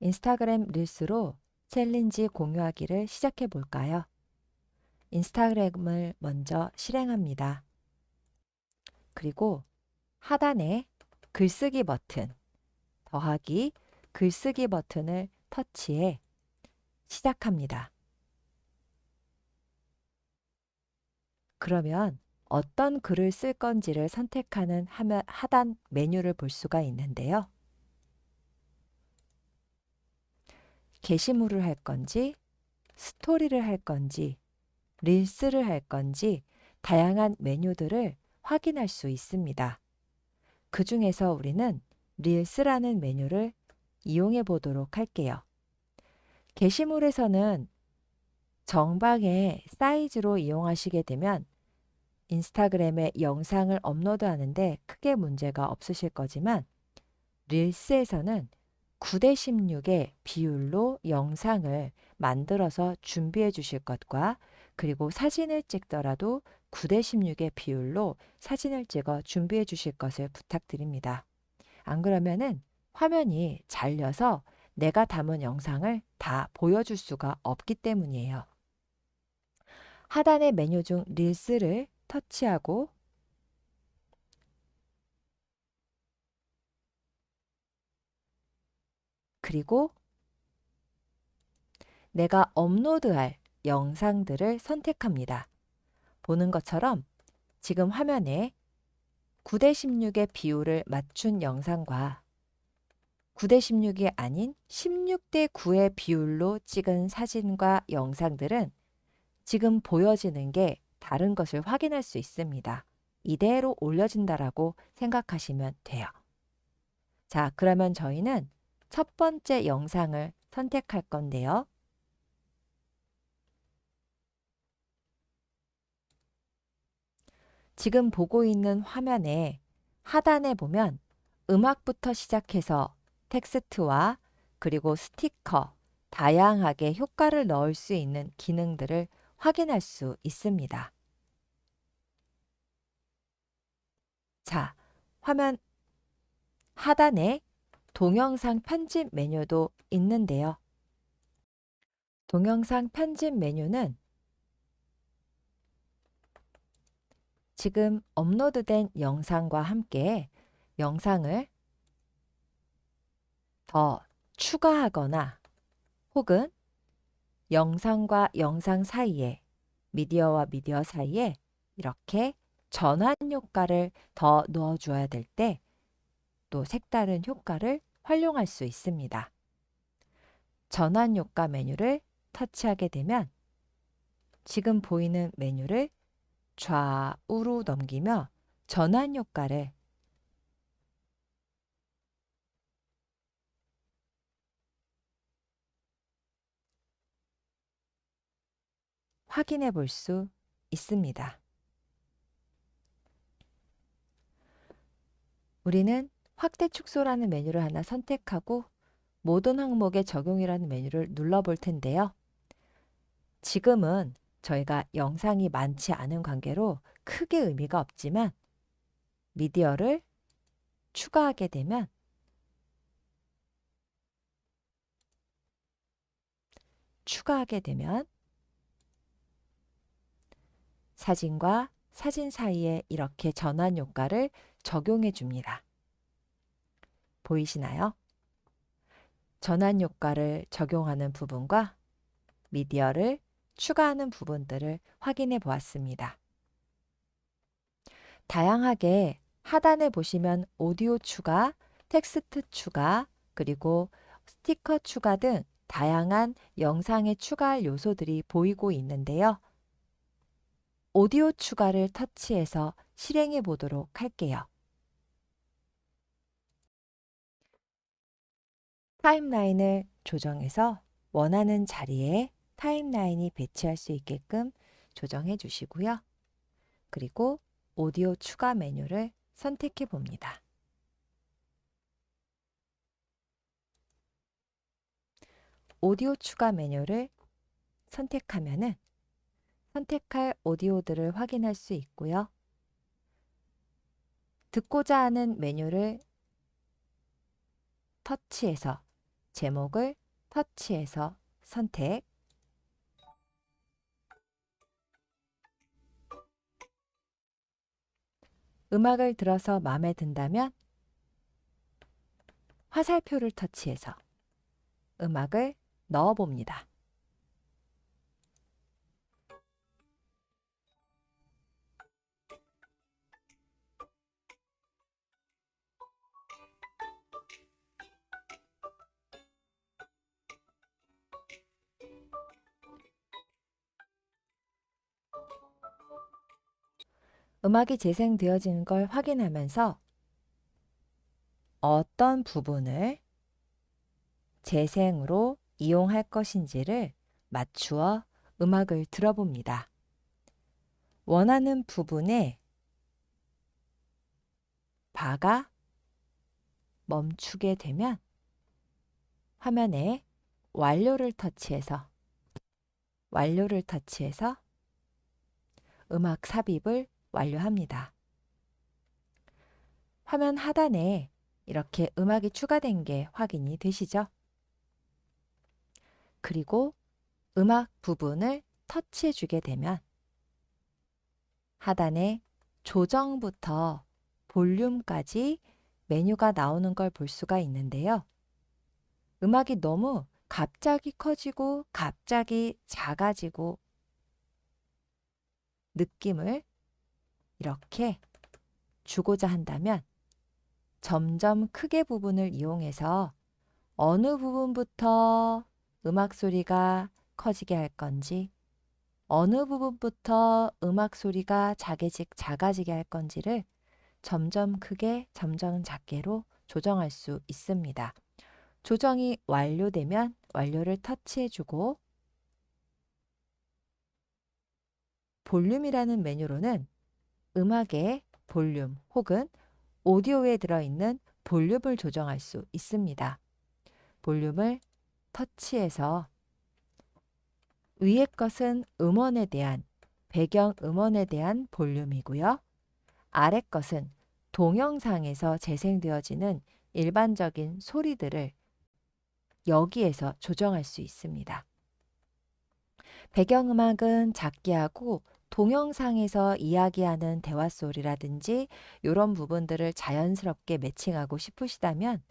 인스타그램 릴스로 챌린지 공유하기를 시작해 볼까요? 인스타그램을 먼저 실행합니다. 그리고 하단에 글쓰기 버튼, 더하기 글쓰기 버튼을 터치해 시작합니다. 그러면 어떤 글을 쓸 건지를 선택하는 하단 메뉴를 볼 수가 있는데요. 게시물을 할 건지, 스토리를 할 건지, 릴스를 할 건지 다양한 메뉴들을 확인할 수 있습니다. 그 중에서 우리는 릴스라는 메뉴를 이용해 보도록 할게요. 게시물에서는 정방의 사이즈로 이용하시게 되면 인스타그램에 영상을 업로드하는데 크게 문제가 없으실 거지만 릴스에서는 9대 16의 비율로 영상을 만들어서 준비해 주실 것과 그리고 사진을 찍더라도 9대 16의 비율로 사진을 찍어 준비해 주실 것을 부탁드립니다. 안 그러면은 화면이 잘려서 내가 담은 영상을 다 보여줄 수가 없기 때문이에요. 하단의 메뉴 중 릴스를 터치하고 그리고 내가 업로드할 영상들을 선택합니다. 보는 것처럼 지금 화면에 9대 16의 비율을 맞춘 영상과 9대 16이 아닌 16대 9의 비율로 찍은 사진과 영상들은 지금 보여지는 게 다른 것을 확인할 수 있습니다. 이대로 올려진다라고 생각하시면 돼요. 자, 그러면 저희는 첫 번째 영상을 선택할 건데요. 지금 보고 있는 화면에 하단에 보면 음악부터 시작해서 텍스트와 그리고 스티커, 다양하게 효과를 넣을 수 있는 기능들을 확인할 수 있습니다. 자, 화면 하단에 동영상 편집 메뉴도 있는데요. 동영상 편집 메뉴는 지금 업로드된 영상과 함께 영상을 더 추가하거나 혹은 영상과 영상 사이에 미디어와 미디어 사이에 이렇게 전환 효과를 더 넣어 줘야 될 때 또 색다른 효과를 활용할 수 있습니다. 전환 효과 메뉴를 터치하게 되면 지금 보이는 메뉴를 좌우로 넘기며 전환 효과를 확인해 볼 수 있습니다. 우리는 확대 축소라는 메뉴를 하나 선택하고 모든 항목에 적용이라는 메뉴를 눌러 볼 텐데요. 지금은 저희가 영상이 많지 않은 관계로 크게 의미가 없지만 미디어를 추가하게 되면 추가하게 되면 사진과 사진 사이에 이렇게 전환 효과를 적용해 줍니다. 보이시나요? 전환 효과를 적용하는 부분과 미디어를 추가하는 부분들을 확인해 보았습니다. 다양하게 하단에 보시면 오디오 추가, 텍스트 추가, 그리고 스티커 추가 등 다양한 영상에 추가할 요소들이 보이고 있는데요. 오디오 추가를 터치해서 실행해 보도록 할게요. 타임라인을 조정해서 원하는 자리에 타임라인이 배치할 수 있게끔 조정해 주시고요. 그리고 오디오 추가 메뉴를 선택해 봅니다. 오디오 추가 메뉴를 선택하면은 선택할 오디오들을 확인할 수 있고요. 듣고자 하는 메뉴를 터치해서 제목을 터치해서 선택. 음악을 들어서 마음에 든다면 화살표를 터치해서 음악을 넣어 봅니다. 음악이 재생되어지는 걸 확인하면서 어떤 부분을 재생으로 이용할 것인지를 맞추어 음악을 들어봅니다. 원하는 부분에 바가 멈추게 되면 화면에 완료를 터치해서 완료를 터치해서 음악 삽입을 완료합니다. 화면 하단에 이렇게 음악이 추가된 게 확인이 되시죠? 그리고 음악 부분을 터치해 주게 되면 하단에 조정부터 볼륨까지 메뉴가 나오는 걸 볼 수가 있는데요. 음악이 너무 갑자기 커지고 갑자기 작아지고 느낌을 이렇게 주고자 한다면 점점 크게 부분을 이용해서 어느 부분부터 음악 소리가 커지게 할 건지 어느 부분부터 음악 소리가 작아지, 작아지게 할 건지를 점점 크게 점점 작게로 조정할 수 있습니다. 조정이 완료되면 완료를 터치해주고 볼륨이라는 메뉴로는 음악의 볼륨 혹은 오디오에 들어있는 볼륨을 조정할 수 있습니다. 볼륨을 터치해서 위의 것은 음원에 대한 배경 음원에 대한 볼륨이고요. 아래 것은 동영상에서 재생되어지는 일반적인 소리들을 여기에서 조정할 수 있습니다. 배경음악은 작게 하고 동영상에서 이야기하는 대화 소리라든지 이런 부분들을 자연스럽게 매칭하고 싶으시다면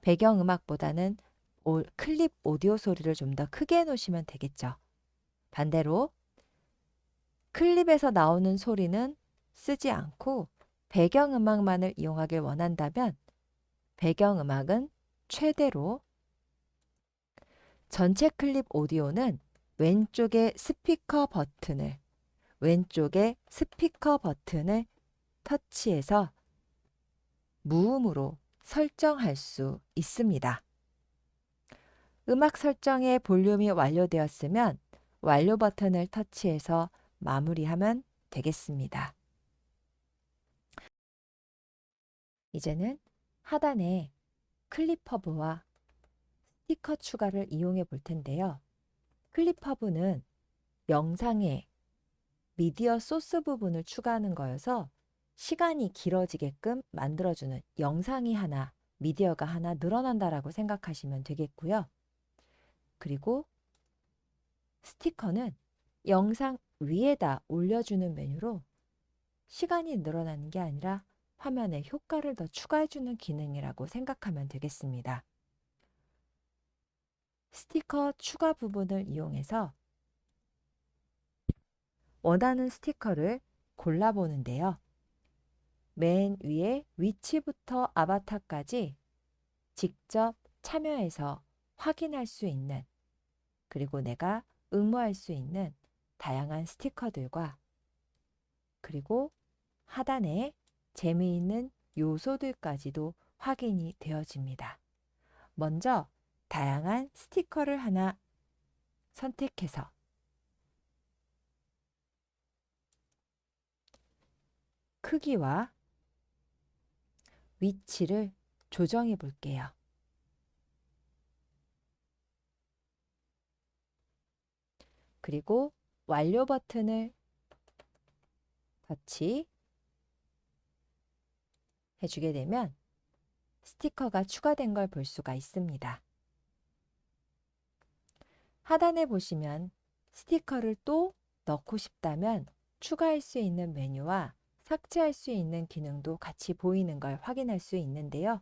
배경음악보다는 오, 클립 오디오 소리를 좀 더 크게 해놓으시면 되겠죠. 반대로 클립에서 나오는 소리는 쓰지 않고 배경음악만을 이용하길 원한다면 배경음악은 최대로 전체 클립 오디오는 왼쪽에 스피커 버튼을 왼쪽에 스피커 버튼을 터치해서 무음으로 설정할 수 있습니다. 음악 설정의 볼륨이 완료되었으면 완료 버튼을 터치해서 마무리하면 되겠습니다. 이제는 하단에 클립허브와 스티커 추가를 이용해 볼 텐데요. 클립허브는 영상에 미디어 소스 부분을 추가하는 거여서 시간이 길어지게끔 만들어주는 영상이 하나, 미디어가 하나 늘어난다라고 생각하시면 되겠고요. 그리고 스티커는 영상 위에다 올려주는 메뉴로 시간이 늘어나는 게 아니라 화면에 효과를 더 추가해주는 기능이라고 생각하면 되겠습니다. 스티커 추가 부분을 이용해서 원하는 스티커를 골라보는데요. 맨 위에 위치부터 아바타까지 직접 참여해서 확인할 수 있는 그리고 내가 응모할 수 있는 다양한 스티커들과 그리고 하단에 재미있는 요소들까지도 확인이 되어집니다. 먼저 다양한 스티커를 하나 선택해서 크기와 위치를 조정해 볼게요. 그리고 완료 버튼을 터치 해주게 되면 스티커가 추가된 걸 볼 수가 있습니다. 하단에 보시면 스티커를 또 넣고 싶다면 추가할 수 있는 메뉴와 삭제할 수 있는 기능도 같이 보이는 걸 확인할 수 있는데요.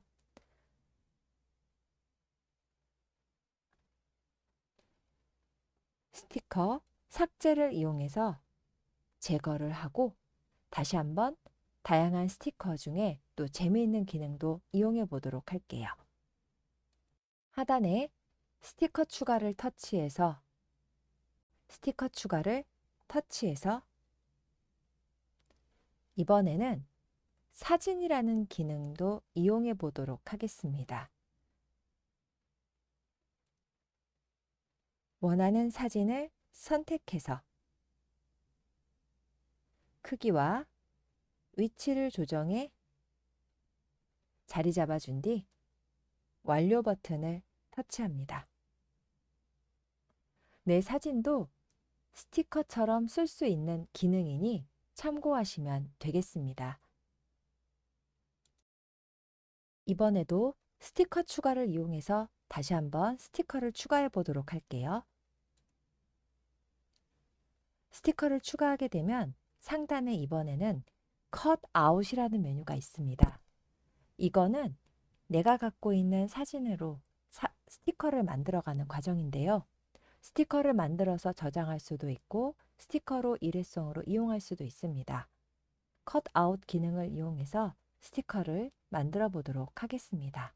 스티커 삭제를 이용해서 제거를 하고 다시 한번 다양한 스티커 중에 또 재미있는 기능도 이용해 보도록 할게요. 하단에 스티커 추가를 터치해서 스티커 추가를 터치해서 이번에는 사진이라는 기능도 이용해 보도록 하겠습니다. 원하는 사진을 선택해서 크기와 위치를 조정해 자리 잡아준 뒤 완료 버튼을 터치합니다. 내 사진도 스티커처럼 쓸 수 있는 기능이니 참고하시면 되겠습니다. 이번에도 스티커 추가를 이용해서 다시 한번 스티커를 추가해 보도록 할게요. 스티커를 추가하게 되면 상단에 이번에는 컷 아웃이라는 메뉴가 있습니다. 이거는 내가 갖고 있는 사진으로 사, 스티커를 만들어가는 과정인데요. 스티커를 만들어서 저장할 수도 있고 스티커로 일회성으로 이용할 수도 있습니다. 컷 아웃 기능을 이용해서 스티커를 만들어 보도록 하겠습니다.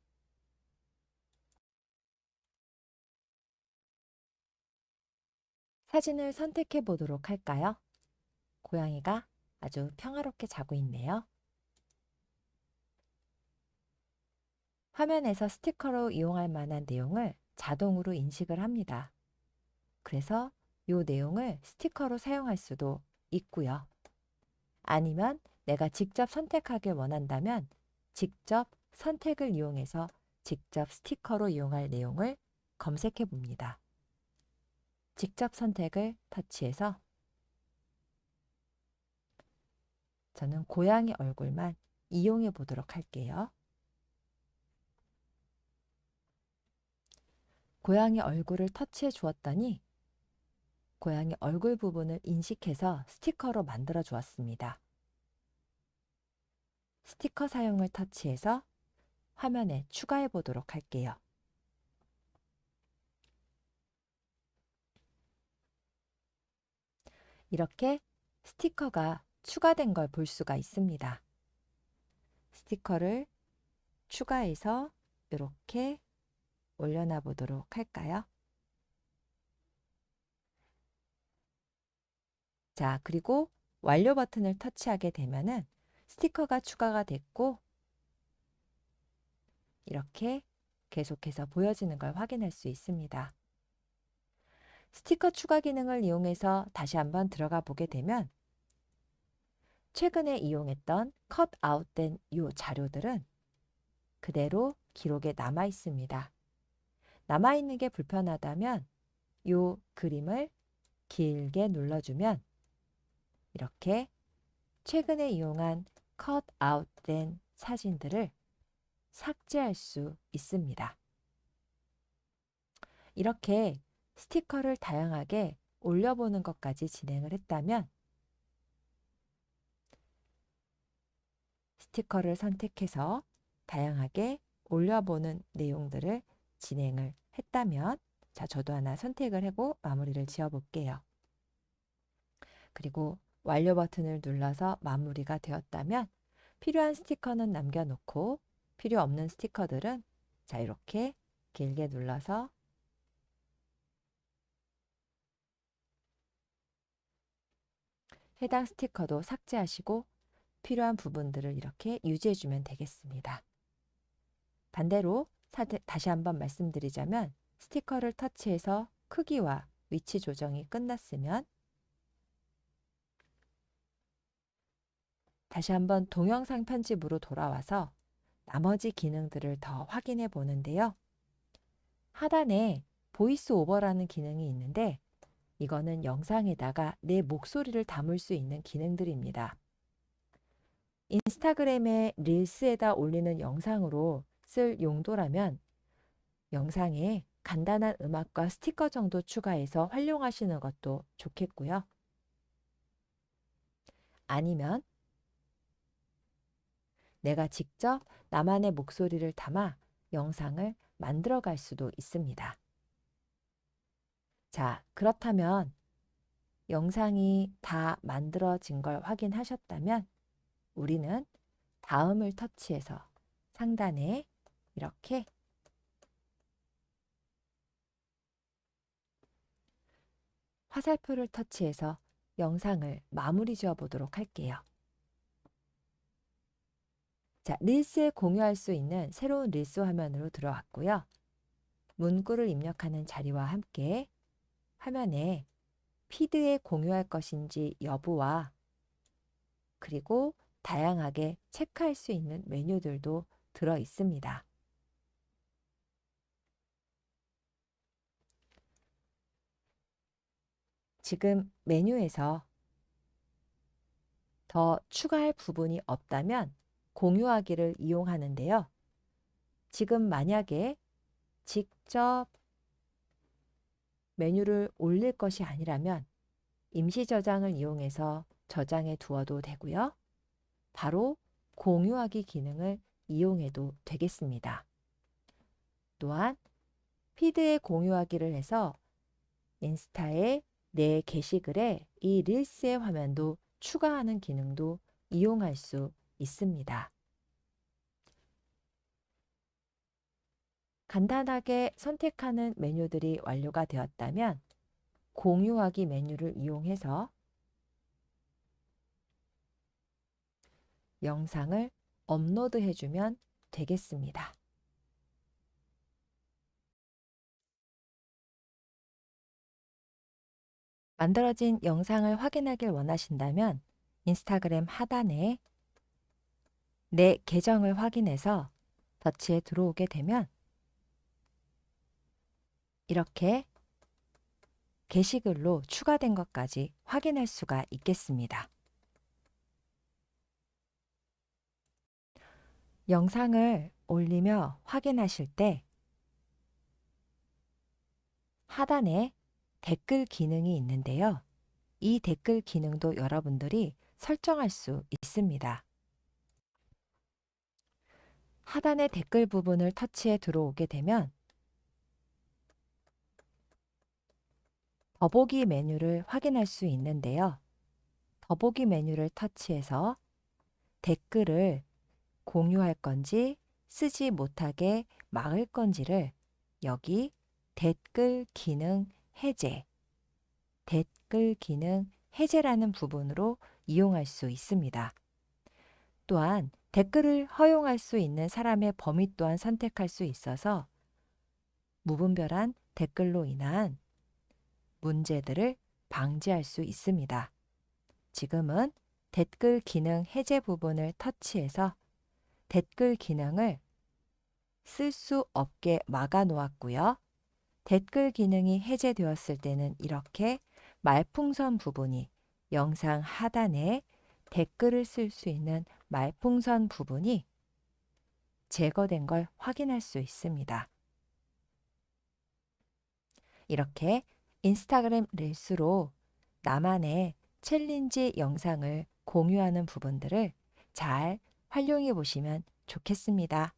사진을 선택해 보도록 할까요? 고양이가 아주 평화롭게 자고 있네요. 화면에서 스티커로 이용할 만한 내용을 자동으로 인식을 합니다. 그래서 이 내용을 스티커로 사용할 수도 있고요. 아니면 내가 직접 선택하길 원한다면 직접 선택을 이용해서 직접 스티커로 이용할 내용을 검색해 봅니다. 직접 선택을 터치해서 저는 고양이 얼굴만 이용해 보도록 할게요. 고양이 얼굴을 터치해 주었더니 고양이 얼굴 부분을 인식해서 스티커로 만들어 주었습니다. 스티커 사용을 터치해서 화면에 추가해 보도록 할게요. 이렇게 스티커가 추가된 걸 볼 수가 있습니다. 스티커를 추가해서 이렇게 올려놔 보도록 할까요? 자, 그리고 완료 버튼을 터치하게 되면은 스티커가 추가가 됐고 이렇게 계속해서 보여지는 걸 확인할 수 있습니다. 스티커 추가 기능을 이용해서 다시 한번 들어가 보게 되면 최근에 이용했던 컷 아웃된 이 자료들은 그대로 기록에 남아 있습니다. 남아 있는 게 불편하다면 이 그림을 길게 눌러주면 이렇게 최근에 이용한 컷 아웃된 사진들을 삭제할 수 있습니다. 이렇게 스티커를 다양하게 올려보는 것까지 진행을 했다면 스티커를 선택해서 다양하게 올려보는 내용들을 진행을 했다면 자 저도 하나 선택을 하고 마무리를 지어 볼게요. 그리고 완료 버튼을 눌러서 마무리가 되었다면 필요한 스티커는 남겨놓고 필요 없는 스티커들은 자 이렇게 길게 눌러서 해당 스티커도 삭제하시고 필요한 부분들을 이렇게 유지해주면 되겠습니다. 반대로 다시 한번 말씀드리자면 스티커를 터치해서 크기와 위치 조정이 끝났으면 다시 한번 동영상 편집으로 돌아와서 나머지 기능들을 더 확인해 보는데요. 하단에 보이스 오버라는 기능이 있는데 이거는 영상에다가 내 목소리를 담을 수 있는 기능들입니다. 인스타그램에 릴스에다 올리는 영상으로 쓸 용도라면 영상에 간단한 음악과 스티커 정도 추가해서 활용하시는 것도 좋겠고요. 아니면 내가 직접 나만의 목소리를 담아 영상을 만들어 갈 수도 있습니다. 자, 그렇다면 영상이 다 만들어진 걸 확인하셨다면 우리는 다음을 터치해서 상단에 이렇게 화살표를 터치해서 영상을 마무리 지어 보도록 할게요. 자, 릴스에 공유할 수 있는 새로운 릴스 화면으로 들어왔고요. 문구를 입력하는 자리와 함께 화면에 피드에 공유할 것인지 여부와 그리고 다양하게 체크할 수 있는 메뉴들도 들어 있습니다. 지금 메뉴에서 더 추가할 부분이 없다면 공유하기를 이용하는데요. 지금 만약에 직접 메뉴를 올릴 것이 아니라면 임시 저장을 이용해서 저장해 두어도 되고요. 바로 공유하기 기능을 이용해도 되겠습니다. 또한 피드에 공유하기를 해서 인스타에 내 게시글에 이 릴스의 화면도 추가하는 기능도 이용할 수 있습니다. 간단하게 선택하는 메뉴들이 완료가 되었다면 공유하기 메뉴를 이용해서 영상을 업로드 해주면 되겠습니다. 만들어진 영상을 확인하길 원하신다면 인스타그램 하단에 내 계정을 확인해서 더치에 들어오게 되면 이렇게 게시글로 추가된 것까지 확인할 수가 있겠습니다. 영상을 올리며 확인하실 때 하단에 댓글 기능이 있는데요. 이 댓글 기능도 여러분들이 설정할 수 있습니다. 하단의 댓글 부분을 터치해 들어오게 되면 더보기 메뉴를 확인할 수 있는데요. 더보기 메뉴를 터치해서 댓글을 공유할 건지 쓰지 못하게 막을 건지를 여기 댓글 기능 해제, 댓글 기능 해제라는 부분으로 이용할 수 있습니다. 또한 댓글을 허용할 수 있는 사람의 범위 또한 선택할 수 있어서 무분별한 댓글로 인한 문제들을 방지할 수 있습니다. 지금은 댓글 기능 해제 부분을 터치해서 댓글 기능을 쓸 수 없게 막아 놓았고요. 댓글 기능이 해제되었을 때는 이렇게 말풍선 부분이 영상 하단에 댓글을 쓸 수 있는 말풍선 부분이 제거된 걸 확인할 수 있습니다. 이렇게 인스타그램 릴스로 나만의 챌린지 영상을 공유하는 부분들을 잘 활용해 보시면 좋겠습니다.